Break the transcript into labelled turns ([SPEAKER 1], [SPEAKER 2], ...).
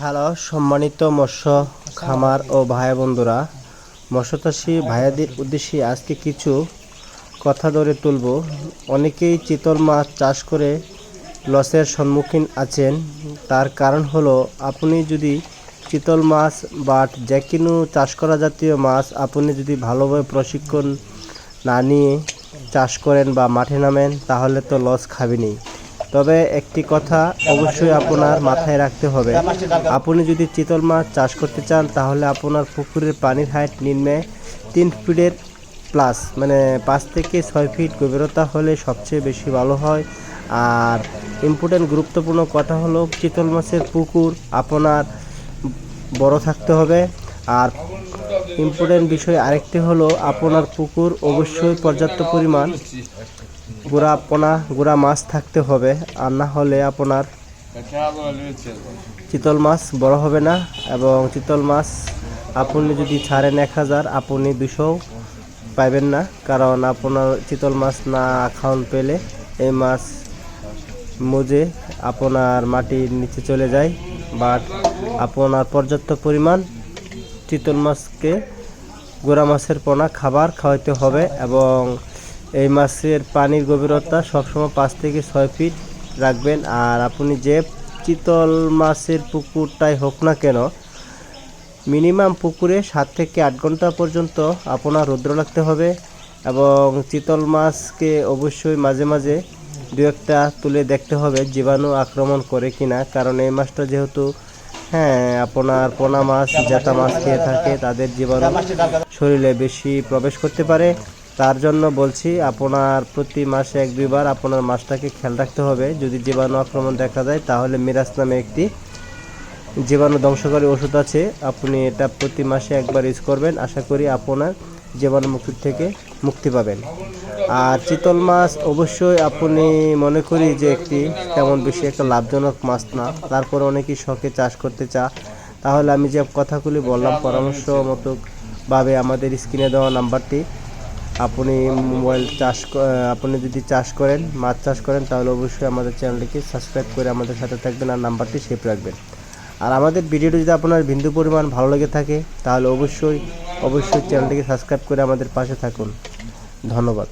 [SPEAKER 1] Hello, সম্মানিত মৎস্য খামার ও ভাই বন্ধুরা। মৎস্যচাষী ভাইয়াদের উদ্দেশ্যে আজকে কিছু কথা ধরে তুলব। অনেকেই চিতল মাছ চাষ করে লসের সম্মুখীন আছেন। তার কারণ হলো, আপনি যদি চিতল মাছ বা যে কোনো চাষ করা জাতীয় মাছ আপনি যদি ভালোভাবে প্রশিক্ষণ না নিয়ে চাষ করেন বা মাঠে নামেন, তাহলে তো লস খাবেনই। তবে একটি কথা অবশ্যই আপনার মাথায় রাখতে হবে। আপনি যদি চিতল মাছ চাষ করতে চান, তাহলে আপনার পুকুরের পানির হাইট নিম্নে তিন ফিটের প্লাস মানে পাঁচ থেকে ছয় ফিট গভীরতা হলে সবচেয়ে বেশি ভালো হয়। আর ইম্পর্টেন্ট গুরুত্বপূর্ণ কথা হলো, চিতল মাছের পুকুর আপনার বড় থাকতে হবে। আর ইম্পর্টেন্ট বিষয় আরেকটি হলো, আপনার পুকুর অবশ্যই পর্যাপ্ত পরিমাণ গুড়া পোনা, গুড়া মাছ থাকতে হবে, আর না হলে আপনার চিতল মাছ বড় হবে না, এবং চিতল মাছ আপনি যদি ছাড়েন এক হাজার, আপনি দুশো পাইবেন না, কারণ আপনার চিতল মাছ না খাওয়ান পেলে এই মাছ মজে আপনার মাটির নিচে চলে যায়, বাট আপনার পর্যাপ্ত পরিমাণ চিতল মাছকে গোড়া মাছের পোনা খাবার খাওয়াইতে হবে, এবং এই মাছের পানির গভীরতা সবসময় পাঁচ থেকে ছয় ফিট রাখবেন। আর আপনি যে চিতল মাছের পুকুরটাই হোক না কেন, মিনিমাম পুকুরে সাত থেকে আট ঘণ্টা পর্যন্ত আপনার রৌদ্র লাগতে হবে এবং চিতল মাছকে অবশ্যই মাঝে মাঝে দু একটা তুলে দেখতে হবে জীবাণু আক্রমণ করে কিনা। কারণ এই মাছটা যেহেতু হ্যাঁ আপনার পোনা মাছ জেতা মাছ খেয়ে থাকে, তাদের জীবাণু শরীরে বেশি প্রবেশ করতে পারে। তার জন্য বলছি আপনার প্রতি মাসে এক দুইবার আপনার মাছটাকে খেয়াল রাখতে হবে। যদি জীবাণু আক্রমণ দেখা যায় তাহলে মিরাজ নামে একটি জীবাণু ধ্বংসকারী ওষুধ আছে। আপনি এটা প্রতি মাসে একবার ইউজ করবেন। আশা করি আপনার জীবাণু মুক্তি থেকে মুক্তি পাবেন। আর চিতল মাছ অবশ্যই আপনি মনে করি যে একটি তেমন বেশি একটা লাভজনক মাছ না। তারপর অনেকেই শখে চাষ করতে চা। তাহলে আমি যে কথাগুলি বললাম, পরামর্শ মতো ভাবে আমাদের স্ক্রিনে দেওয়া নাম্বারটি আপনি মোবাইল চাষ আপনি যদি চাষ করেন, মাছ চাষ করেন, তাহলে অবশ্যই আমাদের চ্যানেলটিকে সাবস্ক্রাইব করে আমাদের সাথে থাকবেন আর নাম্বারটি সেভ রাখবেন। আর আমাদের ভিডিওটি যদি আপনার বিন্দু পরিমাণ ভালো লেগে থাকে, তাহলে অবশ্যই অবশ্যই চ্যানেলটিকে সাবস্ক্রাইব করে আমাদের পাশে থাকুন। ধন্যবাদ।